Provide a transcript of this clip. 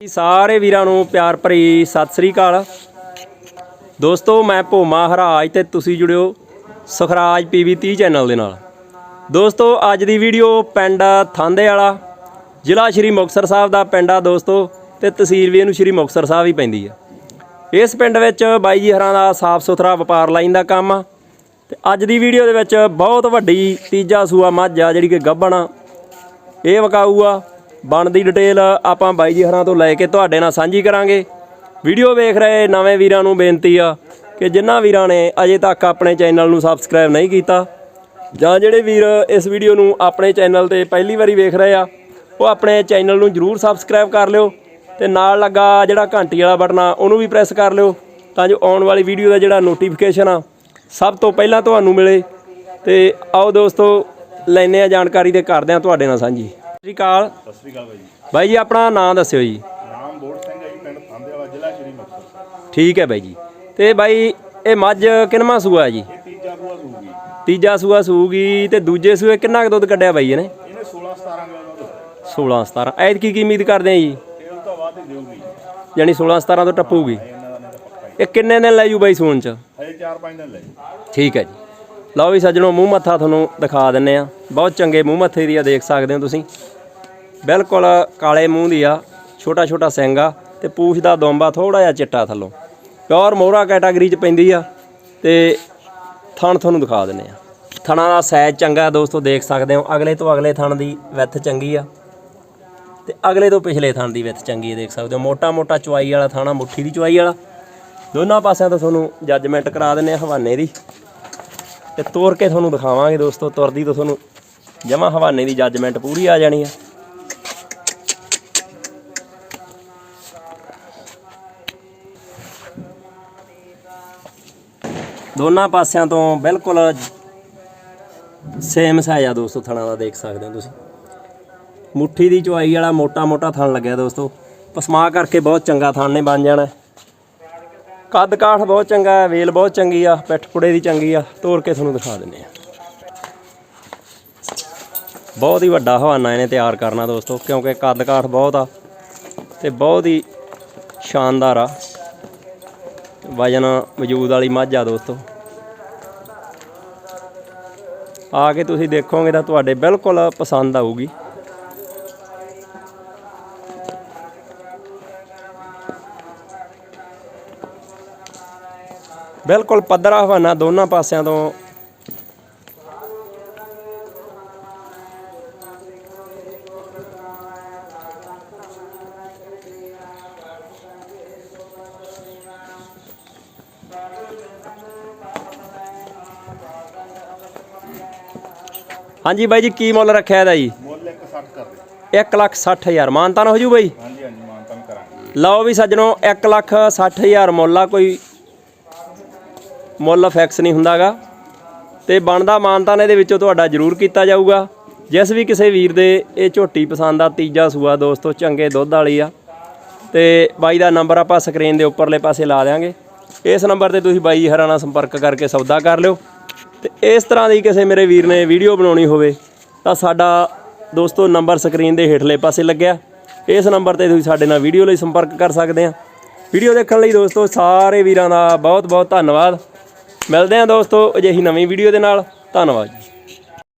ਸਾਰੇ ਵੀਰਾਂ ਨੂੰ ਪਿਆਰ ਭਰੀ ਸਤਿ ਸ੍ਰੀ ਅਕਾਲ। ਦੋਸਤੋ, ਮੈਂ ਭੋਮਾ ਹਰਾਜ ਤੇ ਤੁਸੀਂ ਜੁੜਿਓ ਸੁਖਰਾਜ ਪੀਵੀ 30 ਚੈਨਲ ਦੇ ਨਾਲ। ਦੋਸਤੋ, ਅੱਜ ਦੀ ਵੀਡੀਓ ਪਿੰਡ ਥਾਂਦੇ ਵਾਲਾ, ਜ਼ਿਲ੍ਹਾ ਸ਼੍ਰੀ ਮੁਕਤਸਰ ਸਾਹਿਬ ਦਾ ਪਿੰਡ ਆ ਦੋਸਤੋ ਤੇ ਤਹਿਸੀਲ ਵੀ ਇਹਨੂੰ ਸ਼੍ਰੀ ਮੁਕਤਸਰ ਸਾਹਿਬ ਹੀ ਪੈਂਦੀ ਆ। ਇਸ ਪਿੰਡ ਵਿੱਚ ਬਾਈ ਜੀ ਹਰਾਂ ਦਾ ਸਾਫ਼ ਸੁਥਰਾ ਵਪਾਰ ਲਾਈਨ ਦਾ ਕੰਮ ਆ ਤੇ ਅੱਜ ਦੀ ਵੀਡੀਓ ਦੇ ਵਿੱਚ ਬਹੁਤ ਵੱਡੀ ਤੀਜਾ ਸੂਆ ਮੱਝ ਆ ਜਿਹੜੀ ਕਿ ਗੱਭਣ ਆ। ਇਹ ਵਕਾਊ ਆ। ਬਣਦੀ ਡਿਟੇਲ ਆਪਾਂ ਬਾਈ ਜੀ ਹਰਾਂ ਤੋਂ ਲੈ ਕੇ ਤੁਹਾਡੇ ਨਾਲ ਸਾਂਝੀ ਕਰਾਂਗੇ। ਵੀਡੀਓ ਵੇਖ ਰਹੇ ਨਵੇਂ ਵੀਰਾਂ ਨੂੰ ਬੇਨਤੀ ਆ ਕਿ ਜਿਨ੍ਹਾਂ ਵੀਰਾਂ ਨੇ ਅਜੇ ਤੱਕ ਆਪਣੇ ਚੈਨਲ ਨੂੰ ਸਬਸਕ੍ਰਾਈਬ ਨਹੀਂ ਕੀਤਾ, ਜਾਂ ਜਿਹੜੇ ਵੀਰ ਇਸ ਵੀਡੀਓ ਨੂੰ ਆਪਣੇ ਚੈਨਲ ਤੇ ਪਹਿਲੀ ਵਾਰੀ ਵੇਖ ਰਹੇ ਆ, ਉਹ ਆਪਣੇ ਚੈਨਲ ਨੂੰ ਜਰੂਰ ਸਬਸਕ੍ਰਾਈਬ ਕਰ ਲਿਓ ਤੇ ਨਾਲ ਲੱਗਾ ਜਿਹੜਾ ਘੰਟੀ ਵਾਲਾ ਬਟਨ ਆ, ਉਹਨੂੰ ਵੀ ਪ੍ਰੈਸ ਕਰ ਲਿਓ ਤਾਂ ਜੋ ਆਉਣ ਵਾਲੀ ਵੀਡੀਓ ਦਾ ਜਿਹੜਾ ਨੋਟੀਫਿਕੇਸ਼ਨ ਆ, ਸਭ ਤੋਂ ਪਹਿਲਾਂ ਤੁਹਾਨੂੰ ਮਿਲੇ। ਤੇ ਆਓ ਦੋਸਤੋ ਲੈਨੇ ਆ ਜਾਣਕਾਰੀ ਤੇ ਕਰਦੇ ਆ ਤੁਹਾਡੇ ਨਾਲ ਸਾਂਝੀ। ਸ਼੍ਰੀ ਅਕਾਲ। ਸਤਿ ਸ੍ਰੀ ਅਕਾਲ ਬਾਈ ਜੀ ਬਾਈ ਜੀ ਆਪਣਾ ਨਾਮ ਦੱਸਿਓ ਜੀ। ਨਾਮ ਬੋੜ ਸਿੰਘ ਹੈ ਜੀ ਪਿੰਡ ਥਾਂਦੇ ਵਾਲਾ ਜ਼ਿਲ੍ਹਾ ਸ਼੍ਰੀ ਮੁਕਤਸਰ। ਠੀਕ ਹੈ ਬਾਈ ਜੀ। ਤੇ ਬਾਈ ਇਹ ਮੱਝ ਕਿੰਨਵਾਂ ਸੂਆ ਹੈ ਜੀ ਤੀਜਾ ਬੂਆ ਸੂਗੀ। ਤੀਜਾ ਸੂਆ ਸੂਗੀ ਤੇ ਦੂਜੇ ਸੂਏ ਕਿੰਨਾ ਕੁ ਦੁੱਧ ਕੱਢਿਆ ਬਾਈ ਇਹਨੇ? ਇਹਨੇ 16 17 ਕਿਲੋ ਦਾ ਦੁੱਧ 16 17 ਐਤ ਕੀ ਉਮੀਦ ਕਰਦੇ ਆ ਜੀ? ਇਹ ਤੋਂ ਹੀ ਦੇਊਗੀ। ਯਾਨੀ 16 17 ਤੋਂ ਟੱਪੂਗੀ। ਇਹ ਕਿੰਨੇ ਦਿਨ ਲੈ ਜੂ ਬਾਈ ਸੂਣ ਚ? ਹਜੇ 4-5 ਦਿਨ ਲੈ ਠੀਕ ਹੈ ਜੀ। ਲਓ ਵੀ ਸੱਜਣੋ, ਮੂੰਹ ਮੱਥਾ ਤੁਹਾਨੂੰ ਦਿਖਾ ਦਿੰਨੇ ਆ। ਬਹੁਤ ਚੰਗੇ ਮੂੰਹ ਮੱਥੇ ਦੀ ਆ, ਦੇਖ ਸਕਦੇ ਹੋ ਤੁਸੀਂ। ਬਿਲਕੁਲ ਕਾਲੇ ਮੂੰਹ ਦੀ ਆ, ਛੋਟਾ ਛੋਟਾ ਸਿੰਘ ਆ ਤੇ ਪੂਛ ਦਾ ਦੋਂਬਾ ਥੋੜਾ ਜਿਹਾ ਚਿੱਟਾ ਥੱਲੋਂ। ਪਿਓਰ ਮੋਹਰਾ ਕੈਟਾਗਰੀ ਚ ਪੈਂਦੀ ਆ ਤੇ ਥਣ ਤੁਹਾਨੂੰ ਦਿਖਾ ਦਿੰਨੇ ਆ। ਥਣਾ ਦਾ ਸਾਈਜ਼ ਚੰਗਾ ਦੋਸਤੋ, ਦੇਖ ਸਕਦੇ ਹੋ। ਅਗਲੇ ਤੋਂ ਅਗਲੇ ਥਣ ਦੀ ਵਿੱਥ ਚੰਗੀ ਆ ਤੇ ਅਗਲੇ ਤੋਂ ਪਿਛਲੇ ਥਣ ਦੀ ਵਿੱਥ ਚੰਗੀ ਆ, ਦੇਖ ਸਕਦੇ ਹੋ। ਮੋਟਾ ਮੋਟਾ ਚੁਆਈ ਵਾਲਾ ਥਾਣਾ, ਮੁੱਠੀ ਦੀ ਚੁਆਈ ਵਾਲਾ। ਦੋਨਾਂ ਪਾਸਿਆਂ ਤੋਂ ਤੁਹਾਨੂੰ ਜੱਜਮੈਂਟ ਕਰਾ ਦਿੰਨੇ ਆ, ਹਵਾਨੇ ਦੀ। ਤੇ ਤੋਰ ਕੇ ਤੁਹਾਨੂੰ ਦਿਖਾਵਾਂਗੇ ਦੋਸਤੋ, ਤੁਰਦੀ ਤੋਂ ਤੁਹਾਨੂੰ ਜਮਾ ਹਵਾਨੇ ਦੀ ਜੱਜਮੈਂਟ ਪੂਰੀ ਆ ਜਾਣੀ ਆ। ਦੋਨਾਂ ਪਾਸਿਆਂ ਤੋਂ ਬਿਲਕੁਲ ਸੇਮ ਸਾਈਜ਼ ਆ ਦੋਸਤੋ, ਥਣਾ ਦਾ ਦੇਖ ਸਕਦੇ ਹੋ ਤੁਸੀਂ। ਮੁੱਠੀ ਦੀ ਚੁਆਈ ਵਾਲਾ ਮੋਟਾ ਮੋਟਾ ਥਣ ਲੱਗਿਆ ਦੋਸਤੋ। ਪਸਮਾ ਕਰਕੇ ਬਹੁਤ ਚੰਗਾ ਥਣ ਨੇ, ਬਣ ਜਾਣਾ। ਕੱਦ ਕਾਠ ਬਹੁਤ ਚੰਗਾ ਹੈ, ਵੇਲ ਬਹੁਤ ਚੰਗੀ ਆ, ਪਿੱਠ ਪੁੜੇ ਦੀ ਚੰਗੀ ਆ ਤੋੜ ਕੇ ਤੁਹਾਨੂੰ ਦਿਖਾ ਦਿੰਨੇ ਆ ਬਹੁਤ ਹੀ ਵੱਡਾ ਹਵਾਨਾ ਇਹਨੇ ਤਿਆਰ ਕਰਨਾ ਦੋਸਤੋ, ਕਿਉਂਕਿ ਕੱਦ ਕਾਠ ਬਹੁਤ ਆ ਤੇ ਬਹੁਤ ਹੀ ਸ਼ਾਨਦਾਰ ਆ। ਵਜਨ ਵਜੂਦ ਵਾਲੀ ਮੱਝ ਆ ਦੋਸਤੋ। ਆ ਕੇ ਤੁਸੀਂ ਦੇਖੋਗੇ ਤਾਂ ਤੁਹਾਡੇ ਬਿਲਕੁਲ ਪਸੰਦ ਆਊਗੀ। ਬਿਲਕੁਲ ਪੱਧਰਾ ਹਵਾਨਾ ਦੋਨਾਂ ਪਾਸਿਆਂ ਤੋਂ। ਹਾਂਜੀ ਬਾਈ ਜੀ ਕੀ ਮੁੱਲ ਰੱਖਿਆ ਇਹਦਾ ਜੀ? ਮੁੱਲ 160 ਕਰ ਦੇ 1 ਲੱਖ 60 ਹਜ਼ਾਰ। ਮਾਨਤਾਨ ਹੋ ਜੂ ਬਾਈ? ਹਾਂਜੀ ਹਾਂਜੀ ਮਾਨਤਨ ਕਰਾਂਗੇ। ਲਓ ਵੀ ਸੱਜਣੋ 1 ਲੱਖ 60 ਹਜ਼ਾਰ ਮੁੱਲ ਆ ਕੋਈ ਮੁੱਲ ਫਿਕਸ ਨਹੀਂ ਹੁੰਦਾਗਾ। ਤੇ ਬਣਦਾ ਮਾਨਤਾਨ ਇਹਦੇ ਵਿੱਚੋਂ ਤੁਹਾਡਾ ਜ਼ਰੂਰ ਕੀਤਾ ਜਾਊਗਾ। ਜਿਸ ਵੀ ਕਿਸੇ ਵੀਰ ਦੇ ਇਹ ਝੋਟੀ ਪਸੰਦ ਆ, ਤੀਜਾ ਸੂਆ ਦੋਸਤੋ, ਚੰਗੇ ਦੁੱਧ ਵਾਲੀ ਆ। ਤੇ ਬਾਈ ਦਾ ਨੰਬਰ ਆਪਾਂ ਸਕਰੀਨ ਦੇ ਉੱਪਰਲੇ ਪਾਸੇ ਲਾ ਦਿਆਂਗੇ। ਇਸ ਨੰਬਰ ਤੇ ਤੁਸੀਂ ਬਾਈ ਹਰਾਂ ਨਾਲ ਸੰਪਰਕ ਕਰਕੇ ਸੌਦਾ ਕਰ ਲਿਓ। ਤੇ ਇਸ ਤਰ੍ਹਾਂ ਦੀ ਕਿਸੇ ਮੇਰੇ ਵੀਰ ਨੇ ਵੀਡੀਓ ਬਣਾਉਣੀ ਹੋਵੇ, ਤਾਂ ਸਾਡਾ ਦੋਸਤੋ ਨੰਬਰ ਸਕਰੀਨ ਦੇ ਹੇਠਲੇ ਪਾਸੇ ਲੱਗਿਆ। ਇਸ ਨੰਬਰ ਤੇ ਤੁਸੀਂ ਸਾਡੇ ਨਾਲ ਵੀਡੀਓ ਲਈ ਸੰਪਰਕ ਕਰ ਸਕਦੇ ਆ। ਵੀਡੀਓ ਦੇਖਣ ਲਈ ਦੋਸਤੋ ਸਾਰੇ ਵੀਰਾਂ ਦਾ ਬਹੁਤ ਬਹੁਤ ਧੰਨਵਾਦ। ਮਿਲਦੇ ਹਾਂ ਦੋਸਤੋ ਅਜਿਹੀ ਨਵੀਂ ਵੀਡੀਓ ਦੇ ਨਾਲ। ਧੰਨਵਾਦ ਜੀ।